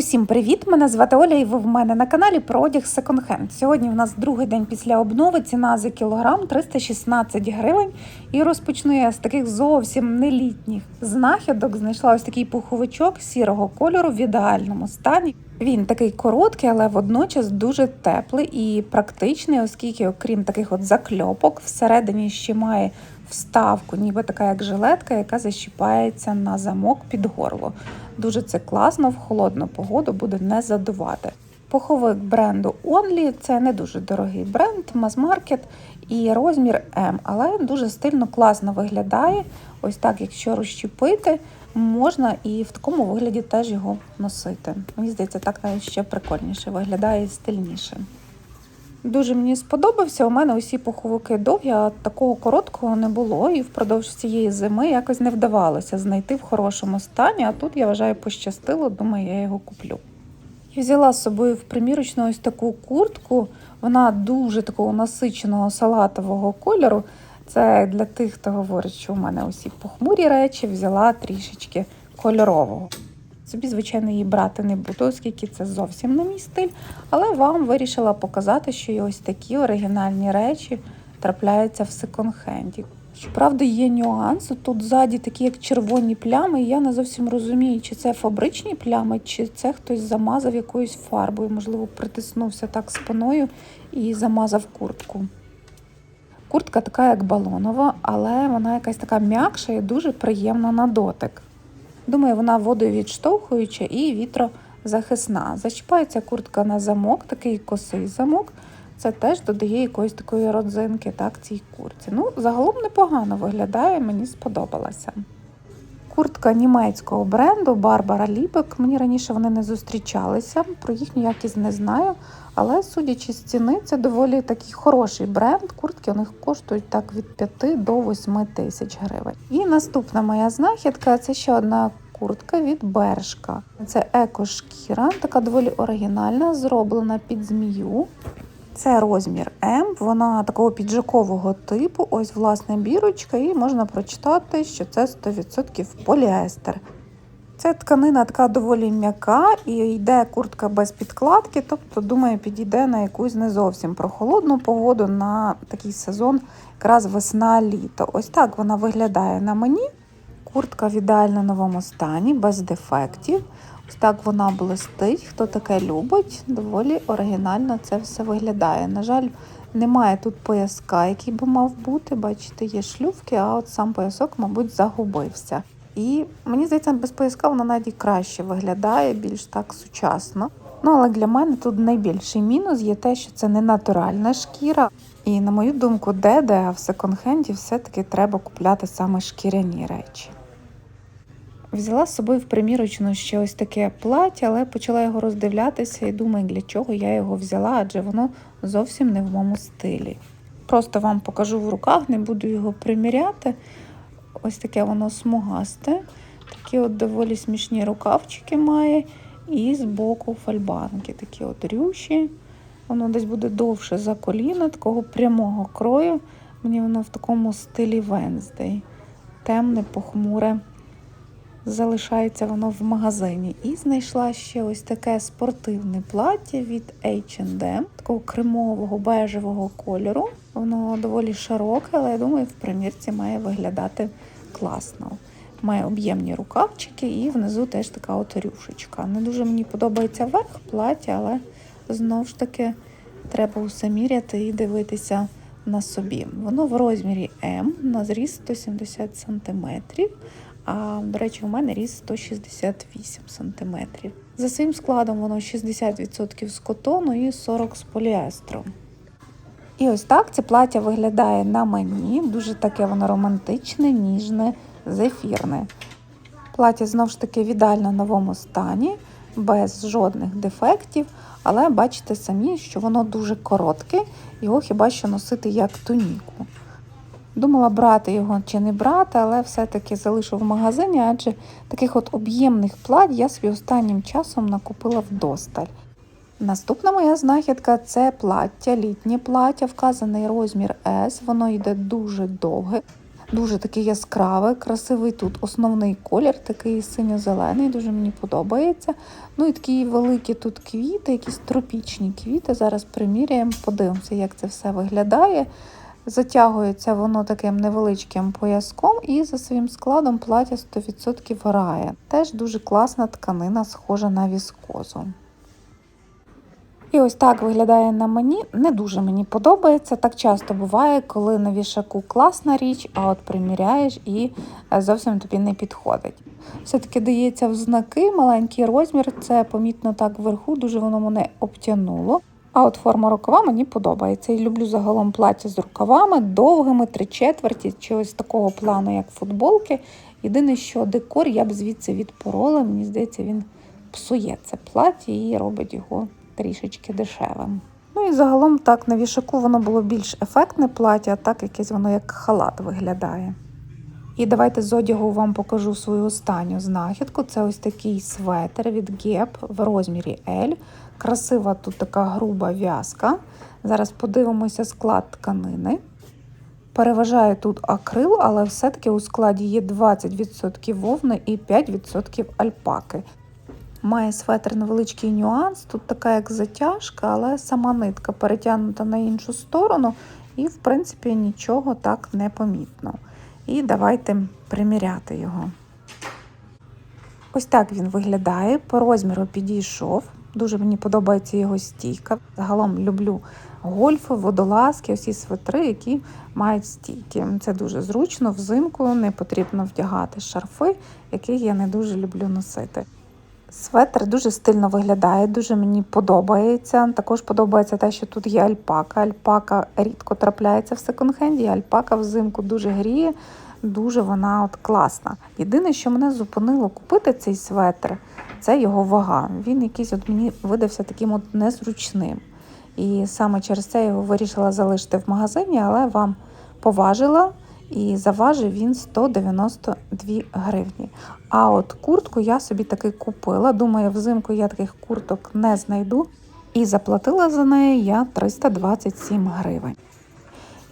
Усім привіт! Мене звати Оля, і ви в мене на каналі про одяг секонд-хенд. Сьогодні в нас другий день після обнови. Ціна за кілограм 316 гривень. І розпочну я з таких зовсім нелітніх знахідок. Знайшла ось такий пуховичок сірого кольору в ідеальному стані. Він такий короткий, але водночас дуже теплий і практичний, оскільки, окрім таких от закльопок, всередині ще має вставку, ніби така як жилетка, яка защіпається на замок під горло. Дуже це класно, в холодну погоду буде не задувати. Пуховик бренду Only це не дуже дорогий бренд, мас-маркет і розмір М, але дуже стильно класно виглядає. Ось так, якщо розщепити, можна і в такому вигляді теж його носити. Мені здається, так навіть ще прикольніше виглядає і стильніше. Дуже мені сподобався. У мене усі пуховики довгі, а такого короткого не було. І впродовж цієї зими якось не вдавалося знайти в хорошому стані. А тут я вважаю пощастило, думаю, я його куплю. Я взяла з собою в примірочну ось таку куртку. Вона дуже такого насиченого салатового кольору. Це для тих, хто говорить, що у мене усі похмурі речі, взяла трішечки кольорового. Собі, звичайно, її брати не буду, оскільки це зовсім не мій стиль. Але вам вирішила показати, що і ось такі оригінальні речі трапляються в секонд-хенді. Щоправда, є нюанс. Тут ззаді такі, як червоні плями, і я не зовсім розумію, чи це фабричні плями, чи це хтось замазав якоюсь фарбою, можливо, притиснувся так спиною і замазав куртку. Куртка така, як балонова, але вона якась така м'якша і дуже приємна на дотик. Думаю, вона водою відштовхуюча і вітрозахисна. Зачіпається куртка на замок, такий косий замок. Це теж додає якоїсь такої родзинки так, цій куртці. Ну, загалом непогано виглядає, мені сподобалася. Куртка німецького бренду Барбара Лібек. Мені раніше вони не зустрічалися, про їхню якість не знаю. Але, судячи з ціни, це доволі такий хороший бренд. Куртки у них коштують так від 5 до 8 тисяч гривень. І наступна моя знахідка це ще одна куртка від Бершка. Це екошкіра, така доволі оригінальна, зроблена під змію. Це розмір М, вона такого піджакового типу, ось власне бірочка, і можна прочитати, що це 100% поліестер. Ця тканина така доволі м'яка і йде куртка без підкладки, тобто, думаю, підійде на якусь не зовсім прохолодну погоду на такий сезон, якраз весна-літо. Ось так вона виглядає на мені. Куртка в ідеально новому стані, без дефектів. Ось так вона блистить. Хто таке любить, доволі оригінально це все виглядає. На жаль, немає тут пояска, який би мав бути. Бачите, є шлювки, а от сам поясок, мабуть, загубився. І мені здається, без пояска вона навіть краще виглядає, більш так сучасно. Ну, але для мене тут найбільший мінус є те, що це не натуральна шкіра. І, на мою думку, де-де, а в секонд-хенді все-таки треба купляти саме шкіряні речі. Взяла з собою в примірочну ще ось таке плаття, але почала його роздивлятися і думаю, для чого я його взяла, адже воно зовсім не в моєму стилі. Просто вам покажу в руках, не буду його приміряти. Ось таке воно смугасте. Такі от доволі смішні рукавчики має. І з боку фальбанки, такі от рюші. Воно десь буде довше за коліна, такого прямого крою. Мені воно в такому стилі Венздей. Темне, похмуре. Залишається воно в магазині. І знайшла ще ось таке спортивне плаття від H&M, такого кремового бежевого кольору. Воно доволі широке, але я думаю, в примірці має виглядати класно. Має об'ємні рукавчики і внизу теж така от рюшечка. Не дуже мені подобається верх плаття, але знову ж таки треба усе міряти і дивитися на собі. Воно в розмірі М на зріст 170 см. А, до речі, у мене ріст 168 см. За своїм складом воно 60% з котону і 40% з поліестру. І ось так це плаття виглядає на мені. Дуже таке воно романтичне, ніжне, зефірне. Плаття знову ж таки в ідеально новому стані, без жодних дефектів, але бачите самі, що воно дуже коротке, його хіба що носити як туніку. Думала брати його чи не брати, але все-таки залишу в магазині, адже таких от об'ємних плать я собі останнім часом накупила вдосталь. Наступна моя знахідка це плаття, літнє плаття, вказаний розмір S, воно йде дуже довге. Дуже такий яскравий, красивий тут основний колір, такий синьо-зелений, дуже мені подобається. Ну і такі великі тут квіти, якісь тропічні квіти. Зараз приміряємо, подивимося, як це все виглядає. Затягується воно таким невеличким пояском і за своїм складом плаття 100% грає. Теж дуже класна тканина, схожа на віскозу. І ось так виглядає на мені. Не дуже мені подобається. Так часто буває, коли на вішаку класна річ, а от приміряєш і е, зовсім тобі не підходить. Все-таки дається в знаки маленький розмір, це помітно так вверху, дуже воно мене обтянуло. А от форма рукава мені подобається. І люблю загалом плаття з рукавами, довгими, три четверті, чи ось такого плану, як футболки. Єдине, що декор я б звідси відпорола, мені здається, він псує це плаття і робить його трішечки дешевим. Ну і загалом так на вішаку воно було більш ефектне плаття, а так якесь воно як халат виглядає. І давайте з одягу вам покажу свою останню знахідку. Це ось такий светр від Gap в розмірі L. Красива тут така груба в'язка. Зараз подивимося склад тканини. Переважає тут акрил, але все-таки у складі є 20% вовни і 5% альпаки. Має светр невеличкий нюанс. Тут така як затяжка, але сама нитка перетягнута на іншу сторону, і, в принципі, нічого так не помітно. І давайте приміряти його. Ось так він виглядає. По розміру підійшов. Дуже мені подобається його стійка. Загалом люблю гольфи, водолазки, усі светри, які мають стійки. Це дуже зручно, взимку не потрібно вдягати шарфи, які я не дуже люблю носити. Светр дуже стильно виглядає, дуже мені подобається. Також подобається те, що тут є альпака. Альпака рідко трапляється в секонд-хенді, альпака взимку дуже гріє, дуже вона от класна. Єдине, що мене зупинило купити цей светр, це його вага. Він якийсь от мені видався таким от незручним. І саме через це я його вирішила залишити в магазині, але вам поважила. І заважив він 192 гривні. А от куртку я собі таки купила. Думаю, взимку я таких курток не знайду. І заплатила за неї я 327 гривень.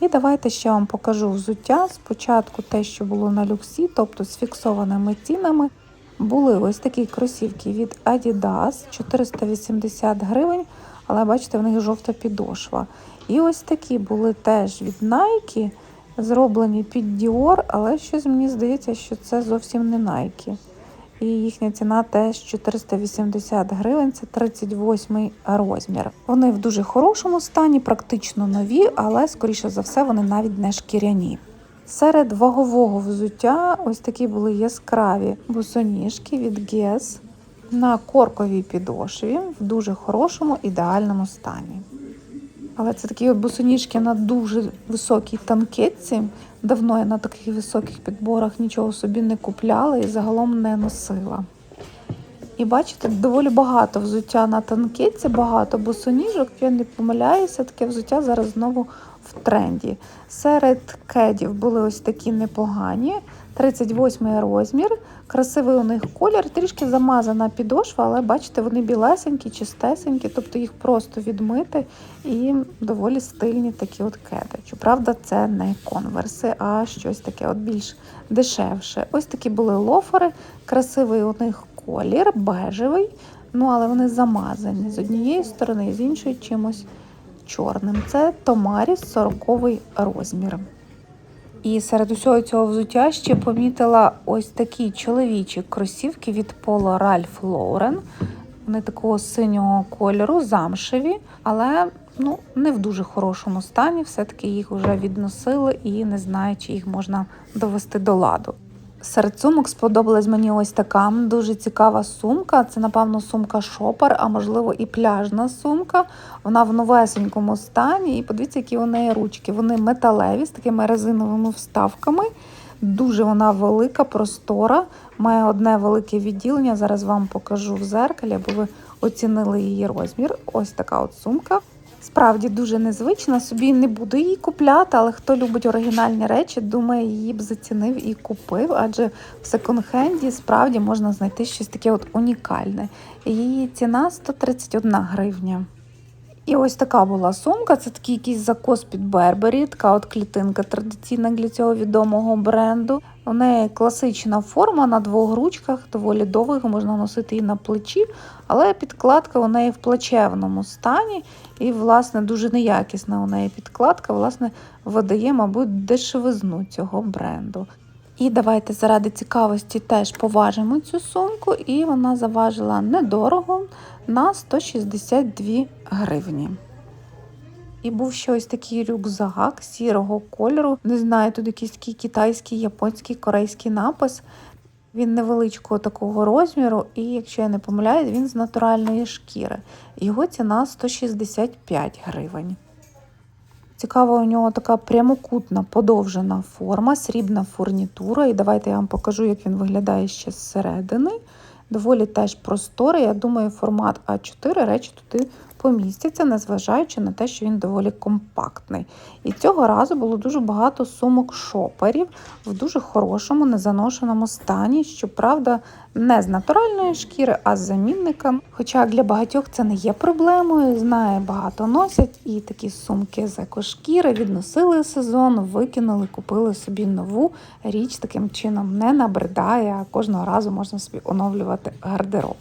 І давайте ще вам покажу взуття. Спочатку те, що було на люксі, тобто з фіксованими цінами. Були ось такі кросівки від Adidas 480 гривень, але бачите, в них жовта підошва. І ось такі були теж від Nike зроблені під Dior, але щось мені здається, що це зовсім не Nike. І їхня ціна теж 480 гривень, це 38 розмір. Вони в дуже хорошому стані, практично нові, але, скоріше за все, вони навіть не шкіряні. Серед вагового взуття ось такі були яскраві босоніжки від Guess на корковій підошві в дуже хорошому ідеальному стані. Але це такі от босоніжки на дуже високій танкетці. Давно я на таких високих підборах нічого собі не купляла і загалом не носила. І бачите, доволі багато взуття на танкетці, багато босоніжок. Я не помиляюся, таке взуття зараз знову в тренді. Серед кедів були ось такі непогані. 38 розмір, красивий у них колір, трішки замазана підошва, але бачите, вони білесенькі, чистесенькі, тобто їх просто відмити і доволі стильні такі от кеди. Щоправда, це не конверси, а щось таке от більш дешевше. Ось такі були лофери, красивий у них колір, бежевий, ну але вони замазані з однієї сторони, з іншої чимось чорним. Це Томаріс 40 розмір. І серед усього цього взуття ще помітила ось такі чоловічі кросівки від Polo Ralph Lauren. Вони такого синього кольору, замшеві, але ну, не в дуже хорошому стані. Все-таки їх вже відносили і не знаю, чи їх можна довести до ладу. Серед сумок сподобалась мені ось така дуже цікава сумка. Це, напевно, сумка шопер, а можливо і пляжна сумка. Вона в новесенькому стані. І подивіться, які у неї ручки. Вони металеві з такими резиновими вставками. Дуже вона велика, простора, має одне велике відділення. Зараз вам покажу в зеркалі, аби ви оцінили її розмір. Ось така от сумка. Справді дуже незвична. Собі не буду її купляти, але хто любить оригінальні речі, думаю, її б зацінив і купив, адже в секонд-хенді справді можна знайти щось таке от унікальне. Її ціна 131 гривня. І ось така була сумка. Це такий якийсь закос під Бербері, така от клітинка традиційна для цього відомого бренду. У неї класична форма на двох ручках, доволі довго, можна носити і на плечі, але підкладка у неї в плачевному стані, і, власне, дуже неякісна у неї підкладка, власне, видає, мабуть, дешевизну цього бренду. І давайте заради цікавості теж поважимо цю сумку, і вона заважила недорого на 162 гривні. І був ще ось такий рюкзак сірого кольору. Не знаю, тут якийсь такий китайський, японський, корейський напис. Він невеличкого такого розміру, і якщо я не помиляюсь, він з натуральної шкіри. Його ціна 165 гривень. Цікава у нього така прямокутна подовжена форма, срібна фурнітура. І давайте я вам покажу, як він виглядає ще зсередини. Доволі теж просторий. Я думаю, формат А4 речі туди помістяться, незважаючи на те, що він доволі компактний. І цього разу було дуже багато сумок шоперів в дуже хорошому, незаношеному стані. Щоправда, не з натуральної шкіри, а з замінником. Хоча для багатьох це не є проблемою. Знає, багато носять і такі сумки з екошкіри відносили сезон, викинули, купили собі нову річ. Таким чином не набридає, а кожного разу можна собі оновлювати гардероб.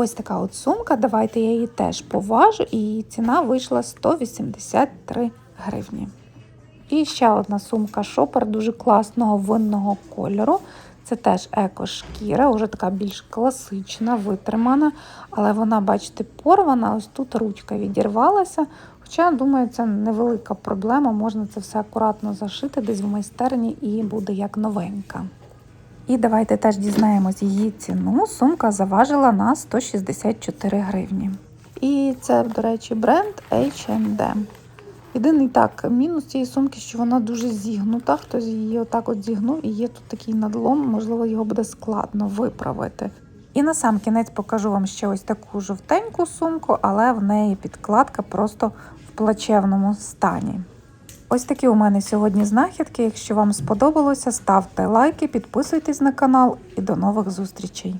Ось така от сумка. Давайте я її теж поважу, і ціна вийшла 183 гривні. І ще одна сумка шопер дуже класного винного кольору. Це теж еко-шкіра, вже така більш класична, витримана, але вона, бачите, порвана. Ось тут ручка відірвалася. Хоча, думаю, це невелика проблема, можна це все акуратно зашити десь в майстерні і буде як новенька. І давайте теж дізнаємось її ціну. Сумка заважила на 164 гривні. І це, до речі, бренд H&M. Єдиний так, мінус цієї сумки, що вона дуже зігнута. Хтось її отак от зігнув, і є тут такий надлом, можливо, його буде складно виправити. І на сам кінець покажу вам ще ось таку жовтеньку сумку, але в неї підкладка просто в плачевному стані. Ось такі у мене сьогодні знахідки. Якщо вам сподобалося, ставте лайки, підписуйтесь на канал і до нових зустрічей.